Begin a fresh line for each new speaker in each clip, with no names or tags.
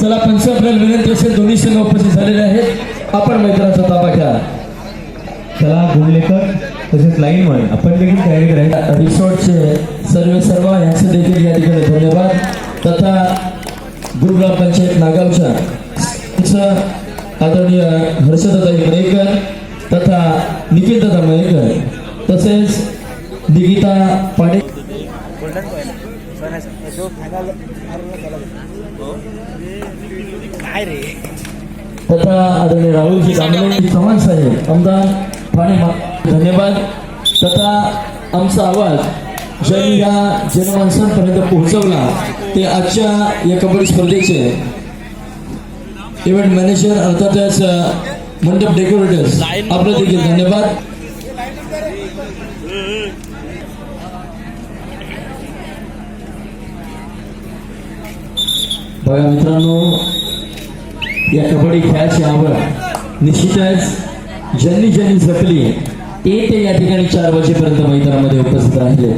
चला पंच आपल्याला विनंती असेल दोन्ही संघ उपस्थित झालेले आहेत. आपण मैदानाचा ताबा घ्या.
चला गुणलेकर तसेच लाईन वन आपण देखील तयारी करायची
रिसॉर्टचे सर्व सर्व यांचे देखील या ठिकाणी धन्यवाद. तथा गुरुग्राम पंचायत नागावच्या आदरणीय हर्षदाताई मयेकर तथा निखिलदादा मयेकर तसेच निकिता पाडे तथा आदरणीय राहुलजी कांबळे चव्हाण साहेब आमदार ठाणे धन्यवाद तथा आमचा आवाज ज्यांनी या जनमानसांपर्यंत पोहोचवला ते आजच्या या कबड्डी स्पर्धेचे इव्हेंट मॅनेजर अर्थातच मंडप डेकोरेटर्स आपलं देखील धन्यवाद बघा मित्रांनो या कबड्डी खेळाची आवड निश्चितच ज्यांनी ज्यांनी जपली ते ते या ठिकाणी चार वाजेपर्यंत मैदानामध्ये उपस्थित राहिले.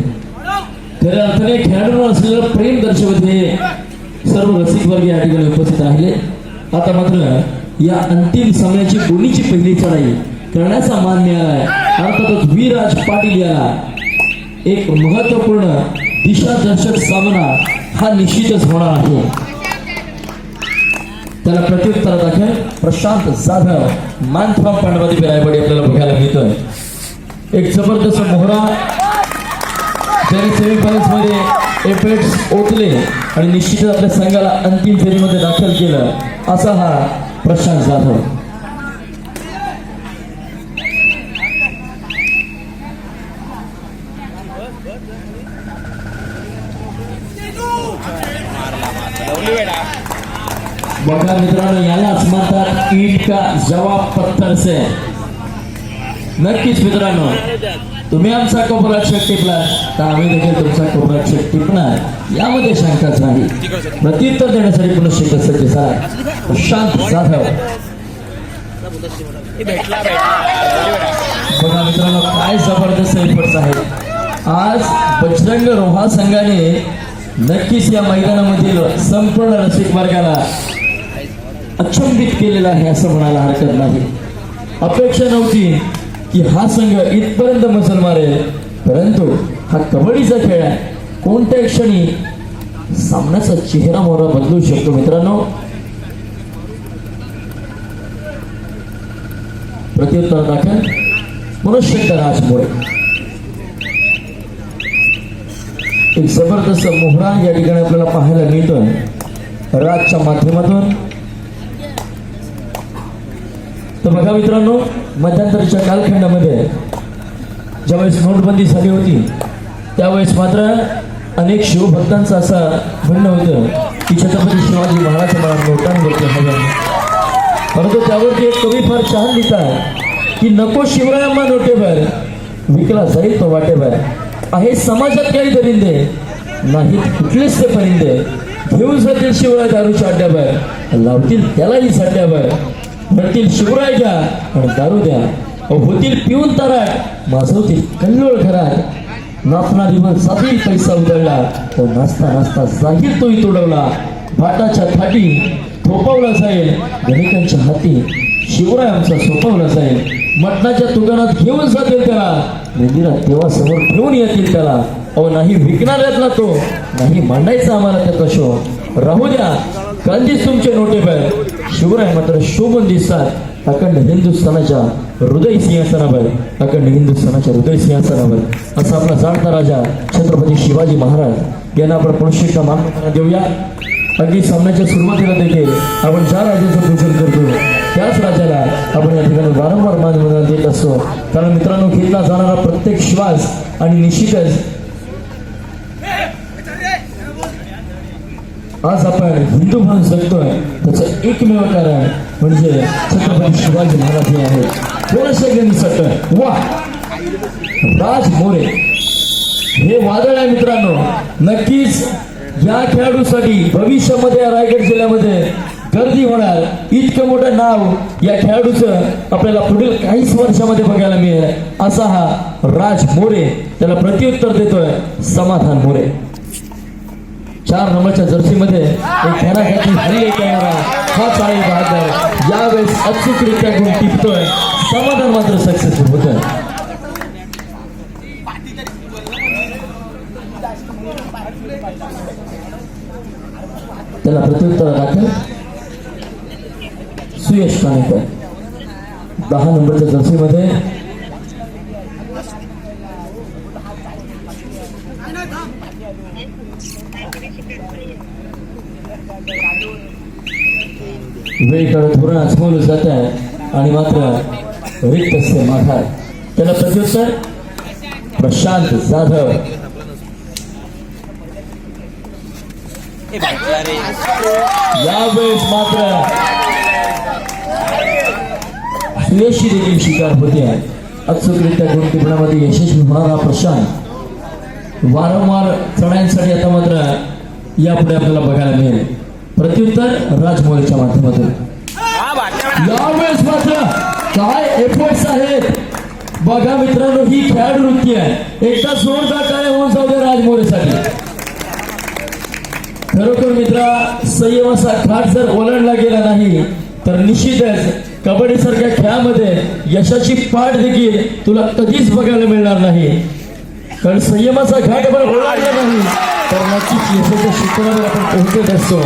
खऱ्या अर्थाने खेळाडूंवर असलेलं प्रेम दर्शवत हे सर्व रसिक वर्ग या ठिकाणी उपस्थित राहिले. आता मात्र या अंतिम सामन्याची कोणीची पहिली चढाई करण्याचा मान मिळालाय अर्थातच विराज पाटील याला एक महत्त्वपूर्ण दिशादर्शक सामना हा निश्चितच होणार आहे. त्याला प्रत्युत्तर दाखल प्रशांत जाधव मानफ्रॉम पांडवादी रायवाडी आपल्याला बघायला मिळतोय. एक जबरदस्त मोहरा त्याने सेमीफायनल्समध्ये एफेट्स ओतले आणि निश्चितच आपल्या संघाला अंतिम फेरीमध्ये दाखल केलं. असा हा प्रशांत जाधव. बघा मित्रांनो यालाच म्हणतात ईट का जवाब पत्थर से? नक्कीच मित्रांनो तुम्ही आमचा कोपरात शेट टिपला तर आम्ही देखील तुमचा कोपरात शेट टिपणार. यामध्ये शंकाच नाही. प्रत्युत्तर देण्यासाठी पुन्हा शिकत सज्ज झाला. प्रशांत जाधव. बघा मित्रांनो काय जबरदस्त एफर्ट्स आहेत. आज बजरंग रोहा संघाने नक्कीच या मैदानामधील संपूर्ण रसिक वर्गाला अचंबित केलेला आहे असं म्हणायला हरकत नाही. अपेक्षा नव्हती की हा संघ इथपर्यंत मजल मारेल परंतु हा कबड्डीचा खेळ आहे. कोणत्या क्षणी सामन्याचा चेहरा मोहरा बदलू शकतो मित्रांनो. प्रत्युत्तर दाखल. मनुष्य राजमुळे एक जबरदस्त मोहरा या ठिकाणी आपल्याला पाहायला मिळतोय. राजच्या माध्यमातून. तर बघा मित्रांनो मध्यंतरच्या कालखंडामध्ये ज्यावेळेस नोटबंदी झाली होती त्यावेळेस मात्र अनेक शिवभक्तांचं असं म्हणणं होतं की छत्रपती शिवाजी महाराज मला नोटांवरती हवं परंतु त्यावरती एक कवी फार छान लिहितात की नको शिवरायांना नोटेभर विकला जाईल तो वाटेभर. आहे समाजात काही दरिंदे नाहीत कुठलेच ते परिंदे. घेऊन जातील शिवराय दारूच्या अड्ड्यावर लावतील त्यालाही साड्यावर म्हणतील शिवराय घ्या आणि दारू द्या. होतील पिऊन तराट माजवतील कल्लोळ घरात. नाचना दिवस साधी पैसा उधळला. तो नाचता नाचता जाहीर तोही तोडवला. भाटाच्या थाटी थोपवला जाईल. गणिकांच्या हाती शिवराय आमचा सोपवला जाईल. मटणाच्या दुकानात घेऊन जातील त्याला. मंदिरात तेव्हा समोर ठेवून येतील त्याला. अहो नाही विकणाऱ्यातला तो. नाही मांडायचा आम्हाला त्याचा शो राहू द्या. कांदीच तुमचे नोटेबल शिवराय मात्र शोभून दिसतात अखंड हिंदुस्थानाच्या हृदय सिंहासनावर अखंड हिंदुस्थानाच्या हृदय सिंहासनावर असा आपला जाणता राजा छत्रपती शिवाजी महाराज यांना आपण पुनश्च मान्यता देऊया. अगदी सामन्याच्या सुरुवातीला देखील आपण ज्या राजाचं पूजन करतो त्याच राजाला आपण या ठिकाणी वारंवार मान देत असतो. कारण मित्रांनो घेतला जाणारा प्रत्येक श्वास आणि निश्चितच आज आपण हिंदू म्हणून जगतोय त्याचं एकमेव कारण म्हणजे छत्रपती शिवाजी महाराज हे आहेत. थोडंसं गेली सट वा! राज मोरे. हे वादळ आहे मित्रांनो. नक्कीच या खेळाडूसाठी भविष्यामध्ये रायगड जिल्ह्यामध्ये गर्दी होणार. इतकं मोठं नाव या खेळाडूचं आपल्याला पुढील काहीच वर्षामध्ये बघायला मिळेल. असा हा राज मोरे. त्याला प्रत्युत्तर देतोय समाधान मोरे. चार करणारा हा चाळी बहादर समाधान मात्र सक्सेसफुल होतोय. प्रत्युत्तर दाखल सुयश काणेकर दहा नंबरच्या जर्सीमध्ये वेळेकडे धोरण आजमावलं जात आहे आणि मात्र रिक्त असते माघार. त्याला प्रत्युत्तर प्रशांत जाधव. यावेळेस मात्र सुयशी देखील शिकार होते अचूकरित्या गुण यशस्वी होणारा प्रशांत. वारंवार चढाईसाठी आता मात्र यापुढे आपल्याला बघायला मिळेल. प्रत्युत्तर राजमौलीच्या माध्यमातून. यावेळेस मात्र काय एफर्ट्स आहेत? बघा मित्रांनो ही खेळाडू वृत्ती आहे. एकदा जोरदार काय होऊन जाऊ दे राजमौलीसाठी खरोखर मित्रा संयम असा घाट जर ओलांडला गेला नाही तर निश्चितच कबड्डी सारख्या खेळामध्ये यशाची पाठ देखील तुला कधीच बघायला मिळणार नाही. कारण संयमाचा घाट पण ओलांडला नाही तर नक्कीच यशाच्या शिखरावर आपण पोहोचत असतो.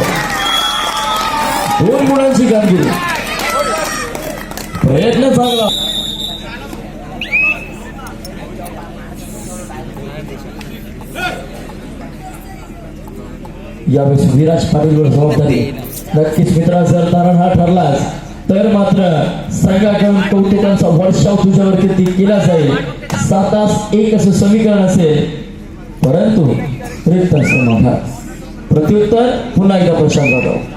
दोन गुणांची कामगिरी. प्रयत्न चांगला. यावेळेस विराज पाटीलवर जबाबदारी. नक्कीच मित्रा जर तारण हा ठरलाच. तर मात्र संघाकडून कौतुकांचा वर्षाव तुझ्यावरती केला जाईल सात तास एक असं समीकरण असेल. परंतु रिक्त असं प्रत्युत्तर पुन्हा एकदा प्रशांत जाधव.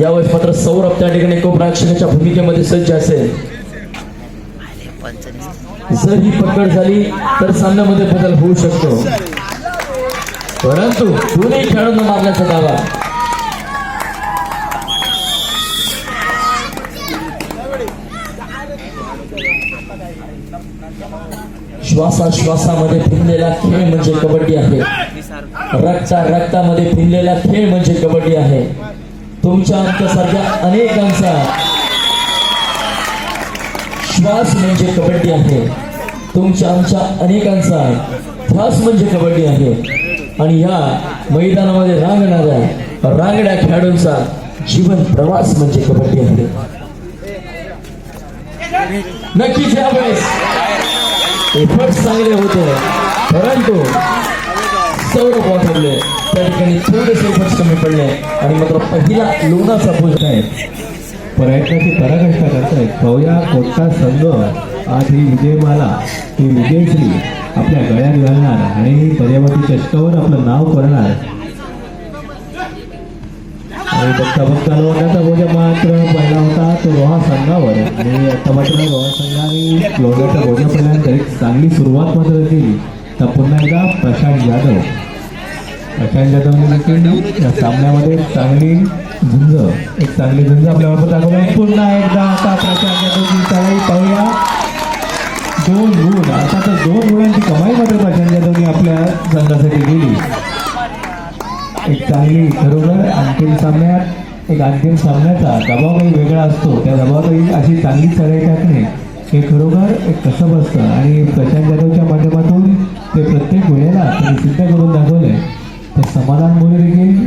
यावेळेस मात्र सौरभ त्या ठिकाणी कोपराक्षकाच्या भूमिकेमध्ये सज्ज असेल. जर ही पकड झाली तर सामन्यामध्ये बदल होऊ शकतो. परंतु दोन्ही खेळाडूंना मारण्याचा दावा. श्वासाश्वासामध्ये फिरलेला खेळ म्हणजे कबड्डी आहे. रक्ता रक्तामध्ये फिरलेला खेळ म्हणजे कबड्डी आहे. तुमच्या आमच्यासारख्या अनेकांचा श्वास म्हणजे कबड्डी आहे. तुमच्या आमच्या अनेकांचा ध्यास म्हणजे कबड्डी आहे. आणि ह्या मैदानामध्ये रांगणाऱ्या रांगड्या खेळाडूंचा जीवन प्रवास म्हणजे कबड्डी आहे. नक्कीच यावेळेस एफर्ट चांगले होते. परंतु सौरभ वापरले त्या ठिकाणी थोडेसे एफर्ट कमी पडले. आणि मात्र पहिला लोणाचा पोस्ट आहे.
प्रयत्नाची पराकाष्ठा करतायत. कवया कोणता संघ आज ही विजयमाला ही विजयश्री आपल्या गळ्यात घालणार आणि पर्यावरणी चषकावर आपलं नाव करणार. आणि बघता बघता लोण्याचा भोजा मात्र पहिला होता तो रोहा संघावर. आणि आता मात्र रोहा संघाने लोण्याचा भोजा पहिल्यांदा एक चांगली सुरुवात मात्र केली तर पुन्हा एकदा प्रशांत जाधव. प्रशांत जाधवने देखील या सामन्यामध्ये चांगली झुंज एक चांगली झुंज आपल्या बाबत दाखवली पुन्हा एकदा आता प्रशांत जाधवची चढाई पाहूया. दोन गुण. आता तर दोन गुणांची कमाई मात्र प्रशांत जाधवने आपल्या संघासाठी केली एक चांगली खरोखर अंतिम सामन्यात एक अंतिम सामन्याचा दबाव काही वेगळा असतो. त्या दबावातही अशी चांगली चढाई टाकणे हे खरोखर एक कसब बसतं आणि प्रशांत जाधवच्या माध्यमातून ते प्रत्येक गुन्ह्याला त्यांनी सिद्ध करून दाखवलंय. तर समाधान मोरे देखील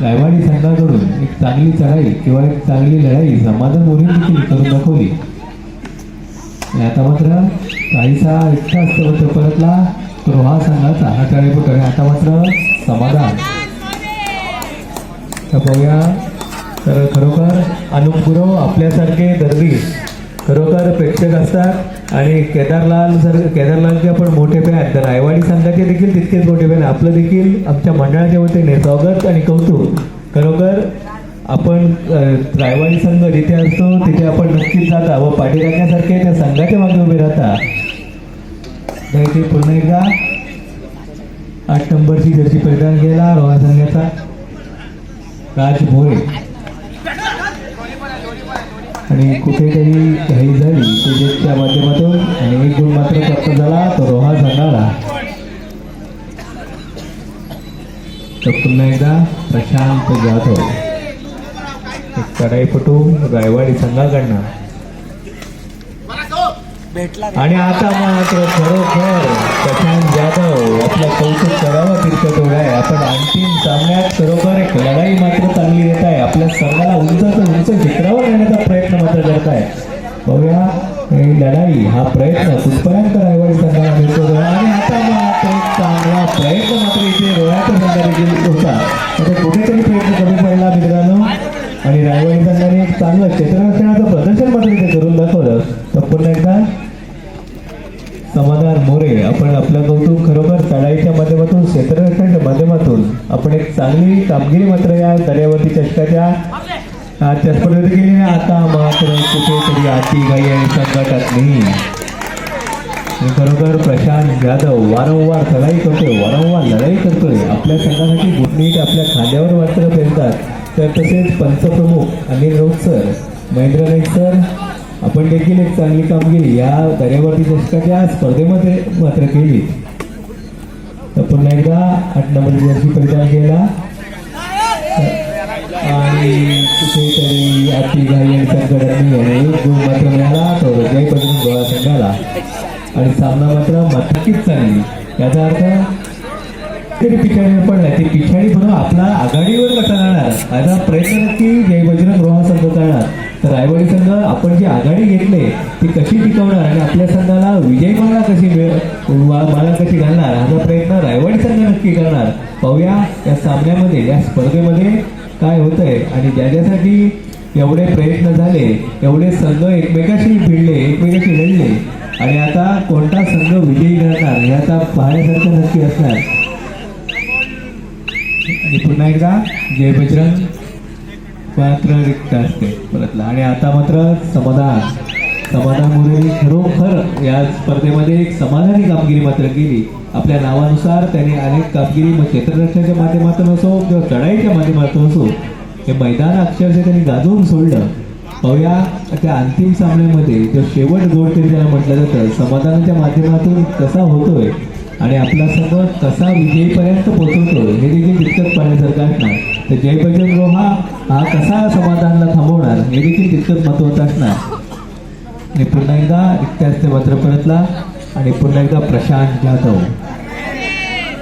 रायवाडी संघाकडून एक चांगली चढाई किंवा एक चांगली लढाई समाधान मोरे देखील करून दाखवली आता मात्र काहीसा इतका असतो परतला. तो हा संघाचा हा खेळाडू आणि आता मात्र समाधान. तर पाहूया तर खरोखर अनुप गुरव आपल्यासारखे दर्दी खरोखर प्रेक्षक असतात. आणि केदारलाल सर केदारलालचे आपण मोठे फॅन तर रायवाडी संघाचे देखील तितकेच मोठे फॅन आपलं देखील आमच्या मंडळाच्या वतीने स्वागत आणि कौतुक. खरोखर आपण रायवाडी संघ जिथे असतो तिथे आपण नक्कीच जाता व पाठी राखण्यासारखे त्या संघाच्या मागे उभे राहता. तर पुन्हा एकदा आठ नंबरची जर्सी परिधान केला रोहा संघाचा. राज भोरे. आणि कुठेतरी घाई झाली. सुजितच्या माध्यमातून आणि एक गुण मात्र प्राप्त झाला तो रोहा झाला तर पुन्हा एकदा प्रशांत जाधव. एक कडाईपटू रायवाडी संघाकडनं. आणि आता मात्र खरोखर प्रशांत जाधव आपलं कौतुक करावं तितकं तेवढं आहे. आपण अंतिम सामन्यात खरोखर एक लढाई मात्र चांगली येत आहे. आपल्या संघाला उंच उंच शिखरावर नेण्याचा प्रयत्न मात्र करत आहे. बघूया ही लढाई हा प्रयत्न कुठपर्यंत रायवाडी संघाला मिळतो आणि आता मात्र एक चांगला प्रयत्न मात्र इथे रोह्याच्या संघाने केला होता. म्हणजे कुठेतरी प्रयत्न कमी पडला मित्रांनो. आणि रायवाडी संघाने एक चांगलं क्षेत्ररक्षणाचं प्रदर्शन मात्र इथे करून दाखवलं. तर आपण आपलं कौतुक खरोखर चढाईच्या माध्यमातून क्षेत्ररक्षणाच्या माध्यमातून आपण एक चांगली कामगिरी मात्र या दर्यावरती चषकाच्या आजच्या स्पर्धेत केली आता मात्र कुठेतरी आती घाई आणि संकटात नाही. खरोखर प्रशांत जाधव वारंवार लढाई करतोय वारंवार लढाई करतोय. आपल्या संघासाठी गुटनीट आपल्या खांद्यावर मात्र फिरतात तर तसेच पंचप्रमुख अनिल राऊत सर महेंद्र नाईक सर आपण देखील एक चांगली कामगिरी या दर्यावरती चषकाच्या स्पर्धेमध्ये मात्र केली. तर पुन्हा एकदा आठ नंबर जर्सी परिधान केला. आणि कुठेतरी अति घाई आणि गुण मात्र मिळाला. तो हृदय बजरंग गोळा संघाला. आणि सामना मात्र मथकीच चालली. याचा अर्थ तरी पिछाडीवर पडला ते पिछाडी म्हणून आपला आघाडीवर कसा राहणार याचा प्रयत्न नक्की जय बजरंग रोहा संघ करणार. रायवाडी संघ आपण जी आघाडी घेतले ती कशी टिकवणार आणि आपल्या संघाला विजय माला कशी वा- माला कशी घालणार? हा प्रयत्न रायवाडी संघ नक्की करणार. पाहूया या सामन्यामध्ये या स्पर्धेमध्ये काय होतंय आणि ज्याच्यासाठी एवढे प्रयत्न झाले एवढे संघ एकमेकाशी भिडले एकमेकाशी लढले आणि आता कोणता संघ विजयी करणार हे आता पाहण्यासारखं नक्की असणार. आणि पुन्हा एकदा जय बजरंग. मात्र रिक्त असते. परतला. आणि आता मात्र समाधान. समाधानमुळे खरोखर या स्पर्धेमध्ये एक समाधानी कामगिरी मात्र केली. आपल्या नावानुसार त्यांनी अनेक कामगिरी मग क्षेत्ररक्षणाच्या माध्यमातून असो किंवा चढाईच्या माध्यमातून असो हे मैदान अक्षरशः त्यांनी गाजवून सोडलं. पाहूया त्या अंतिम सामन्यामध्ये जो शेवट गोड तरी त्याला म्हटलं जातं समाधानाच्या माध्यमातून कसा होतोय आणि आपला संघ कसा विजयीपर्यंत पोहोचवतोय हे देखील तितकंच पाहण्यासारखं असणार. तर जय बजरंग रोहा हा कसा समाधानला थांबवणार? हे देखील तितकंच महत्वाचं असणार. आणि पुन्हा एकदा रिक्त असते मात्र परतला आणि पुन्हा एकदा प्रशांत जाधव.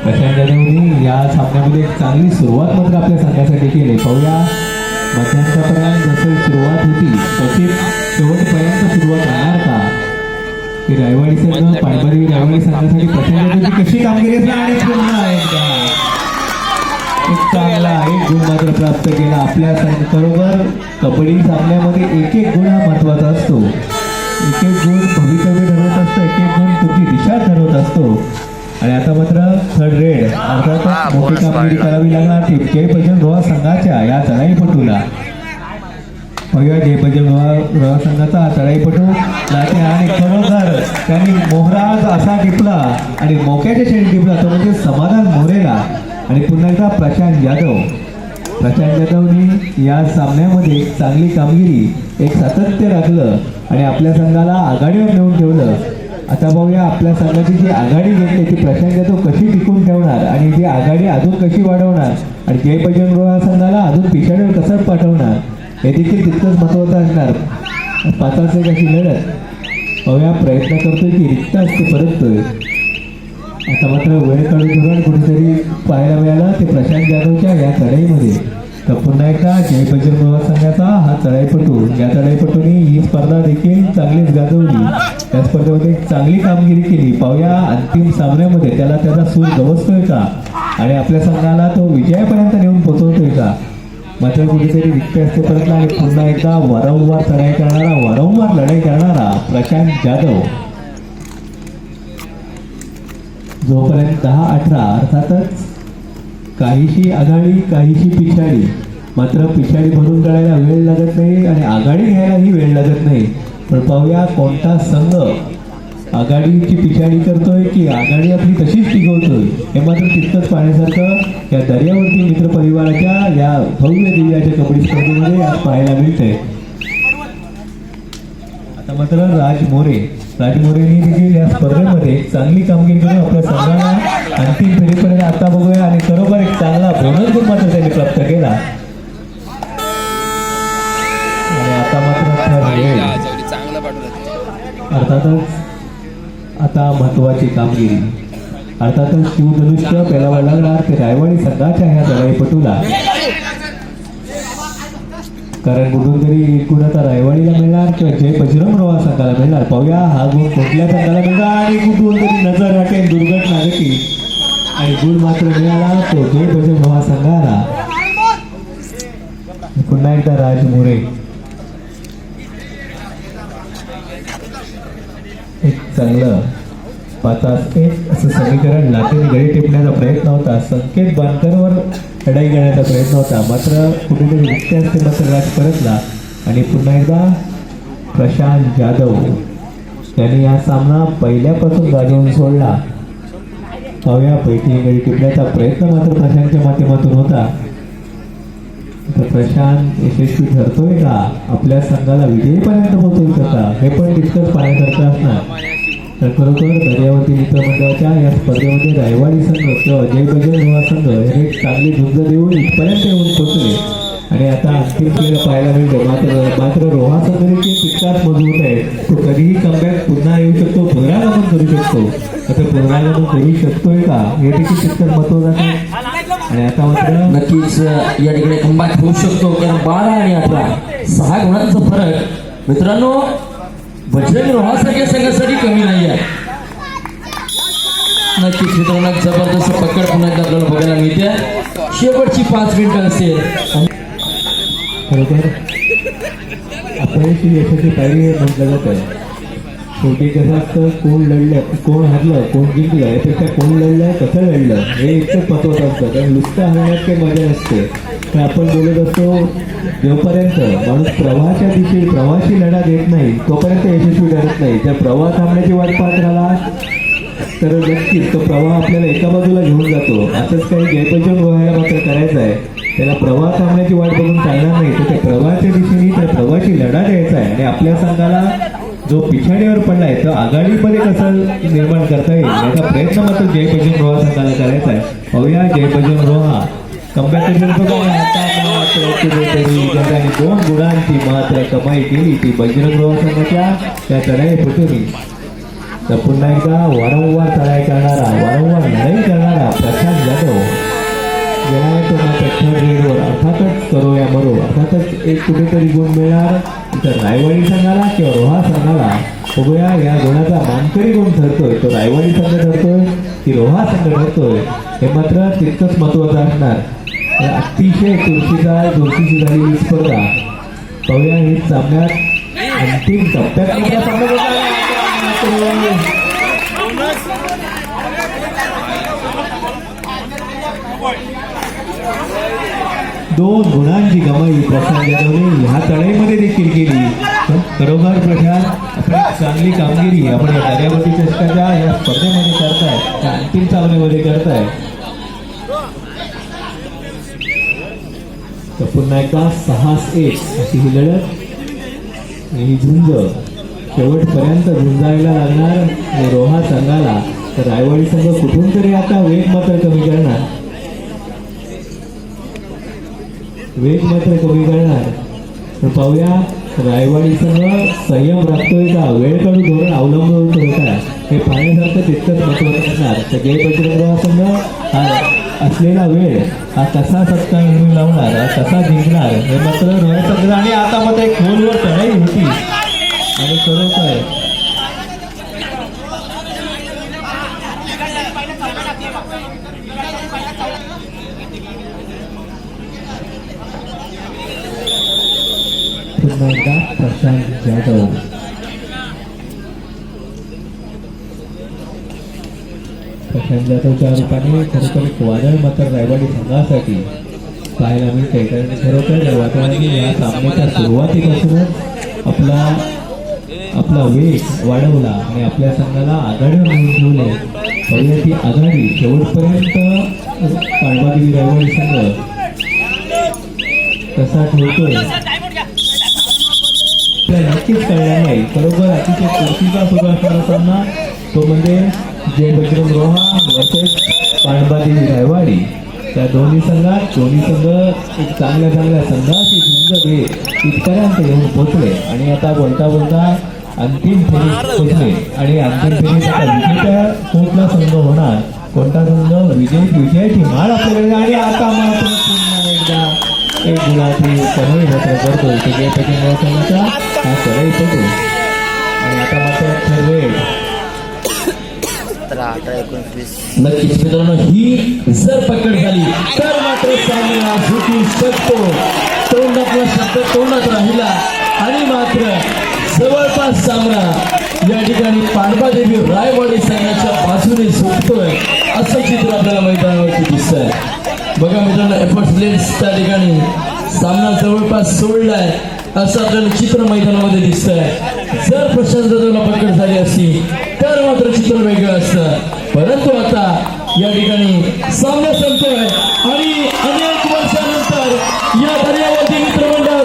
प्रशांत जाधवनी या सामन्यामध्ये एक चांगली सुरुवात मात्र आपल्या संघासाठी केली. पाहूया मध्यांकापर्यंत जसं सुरुवात होती तशी शेवटपर्यंत सुरुवात राहणार का? की रायवाडी संघ पायबरी रायवाडी संघासाठी प्रशांत जाधवची कशी कामगिरी आणि पुन्हा एकदा. एक चांगला एक गुण मात्र प्राप्त केला आपल्या बरोबर कबड्डी सामन्यामध्ये एक एक गुण हा महत्त्वाचा असतो. एक एक गुण भवितव्य ठरवत असतो एक एक गुण तुमची दिशा ठरवत असतो. आणि आता मात्र थर्ड रेड अर्थात मोठी कामगिरी करावी लागणार. ती जय भजन रोहा संघाच्या या चढाईपटूला पाहूया जय भजन रोहा रोहा संघाचा हा चढाईपटू लाटे आणि खरोखर त्यांनी मोहराज असा टिपला आणि मोक्याच्या शेळी टिपला तो म्हणजे समाधान मोरेला. आणि पुन्हा एकदा प्रशांत यादव. प्रशांत यादवने या सामन्यामध्ये एक चांगली कामगिरी एक सातत्य राखलं आणि आपल्या संघाला आघाडीवर नेऊन ठेवलं. आता पाहूया आपल्या संघाची जी आघाडी घेतली ती प्रशांत यादव कशी टिकून ठेवणार आणि जी आघाडी अजून कशी वाढवणार आणि जय बजरंग रोहा संघाला अजून पिछाडीवर कसं पाठवणार हे देखील तितकंच महत्वाचं असणार. पाचाचे कशी लढत. पाहूया प्रयत्न करतोय की रिक्त असते परततोय. आता मात्र वेळ काढून धोरण कुठेतरी पाहायला मिळालं ते प्रशांत जाधवच्या या चढाईमध्ये तर पुन्हा एकदा जय बजरंग रोहा संघाचा हा चढाईपटू या चढाईपटूने ही स्पर्धा देखील चांगलीच गाजवली. या स्पर्धेमध्ये एक चांगली कामगिरी केली. पाहूया अंतिम सामन्यामध्ये त्याला त्याचा सूर गवसतोय का? आणि आपल्या संघाला तो विजयापर्यंत नेऊन पोचवतोय का? मात्र कुठेतरी रिक्त असते परत आणि पुन्हा एकदा वारंवार चढाई करणारा वारंवार लढाई करणारा प्रशांत जाधव जोपर्यंत दहा अठरा अर्थातच काहीशी आघाडी काहीशी पिछाडी मात्र पिछाडी भरून काढायला वेळ लागत नाही आणि आघाडी घ्यायलाही वेळ लागत नाही. पण पाहूया कोणता संघ आघाडीची पिछाडी करतोय की आघाडी आपली तशीच टिकवतोय. हे मात्र तितकंच पाहण्यासारखं या दर्यावरती मित्र परिवाराच्या या भव्य दिव्याच्या कबड्डी स्पर्धेमध्ये आज पाहायला मिळतंय. आता मात्र राज मोरे राजमोरेंनी देखील या स्पर्धेमध्ये चांगली कामगिरी करून आपल्या संघाला अंतिम फेरीपर्यंत आता बघूया आणि खरोखर एक चांगला बोनस गुण मात्र त्यांनी प्राप्त केला. आणि आता मात्र अर्थातच आता महत्वाची कामगिरी. अर्थातच शिवधनुष्य पेलावा लागणार ते रायवाडी संघाच्या ह्या लढाईपटूला कारण कुठून तरी एक आता रायवाडीला मिळणार किंवा जय बजरंग रोहा संघाला मिळणार पाहूया हा गुण कुठल्या संघाला मिळणार आणि कुठून तरी नजर राखेल दुर्घटना देखील. आणि गुण मात्र मिळाला तो जय बजरंग रोहा संघाला. पुन्हा एकदा राज मोरे. एक चांगलं पाच एक असं समीकरण लाटेने गळी टिपण्याचा प्रयत्न होता. संकेत बांधकरवर लढाई करण्याचा प्रयत्न होता. मात्र कुठेतरी रिक्त असते मात्र राज परतला आणि पुन्हा एकदा प्रशांत जाधव त्यांनी हा सामना पहिल्यापासून गाजवून सोडला. पाहूया पैकी गडी टिपण्याचा प्रयत्न मात्र प्रशांतच्या माध्यमातून होता. तर प्रशांत यशस्वी ठरतोय का? आपल्या संघाला विजयीपर्यंत पोहोचवू शकता? हे पण तितकंच पाहण्यासारखं असणार. तर खरोखर दर्यावरती मित्रमंडळाच्या या स्पर्धेमध्ये रायवाडी संघ किंवा अजय बजरंग युवा संघ हे चांगली झुंज देऊन इथपर्यंत येऊन पोहोचले. आणि आता अंतिम खेळ पाहायला मिळतो. मात्र मात्र रोहा संघ देखील तितकाच मजबूत आहे. तो कधीही कमबॅक पुन्हा येऊ शकतो पुनरागमन करू शकतो. आता पुनरागमन करू शकतोय का? हे देखील तितकंच महत्वाचं आहे. आणि आता मात्र
नक्कीच या ठिकाणी कमबॅक होऊ शकतो. कारण बारा आणि अठरा सहा गुणांचा फरक. मित्रांनो बजरंग रोहासारख्या संघासाठी कमी नाही आहे नक्कीच मित्रांना जबरदस्त पकड पुन्हा एकदा आपल्याला बघायला मिळते. शेवटची पाच मिनिटं असेल
खरोखर अपयशी यशाची पायरी म्हटलं जात आहे शेवटी कसं असतं कोण लढलं कोण हरलं कोण जिंकलं यापेक्षा कोण लढलं कसं लढलं हे इतकंच महत्वाचं असतं. कारण नुसतं हरण्यात काही मजा असते तर आपण बोलत असतो जोपर्यंत माणूस प्रवाहाच्या दिशेने प्रवाहाची लढा देत नाही तोपर्यंत यशस्वी ठरत नाही. त्या प्रवाह थांबण्याची वाट पाहत राहिला तर नक्कीच तो प्रवाह आपल्याला एका बाजूला घेऊन जातो. असंच काही जयपचन व्हायला मात्र करायचं आहे. त्याला प्रवाह थांबण्याची वाट बघून चालणार नाही. तर त्या प्रवाहाच्या दिशेने त्या प्रवाहाची लढा द्यायचा आहे. आणि आपल्या संघाला जो पिछाडीवर पडला आहे तो आघाडीमध्ये कसं निर्माण करता येईल. याचा प्रयत्न मात्र भजन रोहा संघाला करायचा आहे. पाहूया जयपंचम रोहा. मात्र दोन गुणांची मात्र कमाई केली ती बजरंग रोहा संघाच्या. त्या चढाई फुटून तर पुन्हा एकदा वारंवार चढाई करणारा वारंवार लढाई करणारा प्रशांत जाधव. जेव्हा तो मात्र थर्ड रेडवर अर्थातच करो या मरो अर्थातच एक कुठेतरी गुण मिळणार. तर रायवाडी संघाला किंवा रोहा संघाला उभया या गुणाचा मानकरी गुण ठरतोय तो रायवाडी संघ ठरतोय की रोहा संघ ठरतोय हे मात्र तितकंच महत्वाचं असणार. अतिशय तुळशीदार तुळशीची झालेली ही स्पर्धा. पाहूया ही सामन्यात अंतिम टप्प्यात मोठा सामना होत आहे. मात्र दोन गुणांची कमाई प्रशांत जाधवने ह्या चढाईमध्ये देखील केली. खरोखर प्रशांत आपण चांगली कामगिरी आपण या कार्यावरती चषकाच्या या स्पर्धेमध्ये करताय अंतिम सामन्यामध्ये करताय. तर पुन्हा एकदा सहा एक अशी ही लढत. आणि झुंज. शेवटपर्यंत झुंजायला लागणार आणि रोहा संघाला. तर रायवाडी संघ कुठून तरी आता वेग मात्र कमी करणार. वेग मात्र कमी करणार. तर पाहूया रायवाडी संघ संयम राखतोय का वेळ काढून धोरण अवलंबून होता हे पाहण्यासारखं तितकंच महत्वाचं असणार. तर जय बजरंग संघ हा असलेला वेळ हा कसा सत्ता घेऊन लावणार हा कसा जिंकणार. हे मात्र रोहित आणि आता मात्र एक खोलवर चढाई होती. आणि खरोखर पुन्हा एकदा प्रशांत जाधव प्रशांत जाधवच्या रूपाने खरोखर एक वादळ मात्र रायवाडी संघासाठी पाहायला मिळते कारण खरोखर या वादळाने या सामन्याच्या सुरुवातीपासूनच आपला आपला वेग वाढवला आणि आपल्या संघाला आघाडीवर नेऊन ठेवले पाहूया ती आघाडी शेवटपर्यंत काळबागिरी रायवाडी संघ कसा ठेवतोय आपल्याला नक्कीच कळल्या नाही बरोबर अतिशय चुरशीचा सुरू करताना तो म्हणजे जय बजरंग रोहा वर्सेस पांडबादेवी रायवाडी. त्या दोन्ही संघात दोन्ही संघ एक चांगल्या चांगल्या संघाची झुंज घेत इथपर्यंत येऊन पोहोचले आणि आता बोलता बोलता अंतिम फेरीत पोहोचले आणि अंतिम फेरीत आता विजेता कोणता संघ होणार? कोणता संघ? विजय विजयाची माळ आपल्याकडे. आणि आता एक गुलाबी कमी मात्र करतो विजयपती संघाचा हा सरळ पटू आणि आता मात्र ठरवेल
नक्कीच मित्रांनो ही जर पकड झाली तर मात्र सामना जिंकू शकतो तोंडातला शब्द तोंडात राहिला आणि मात्र जवळपास सामना या ठिकाणी पांडवादेवी रायवाडी संघाच्या बाजूने सुटतोय असं चित्र आपल्याला मैदानावरती दिसत आहे बघा मित्रांनो एफर्ट प्लेस त्या ठिकाणी. सामना जवळपास सोडलाय. असं आपल्याला चित्र मैदानामध्ये दिसतंय. जर प्रशांत जाधवला पकड झाली असती तर मात्र चित्र वेगळं असतं. परंतु आता या ठिकाणी सामना संपतोय आणि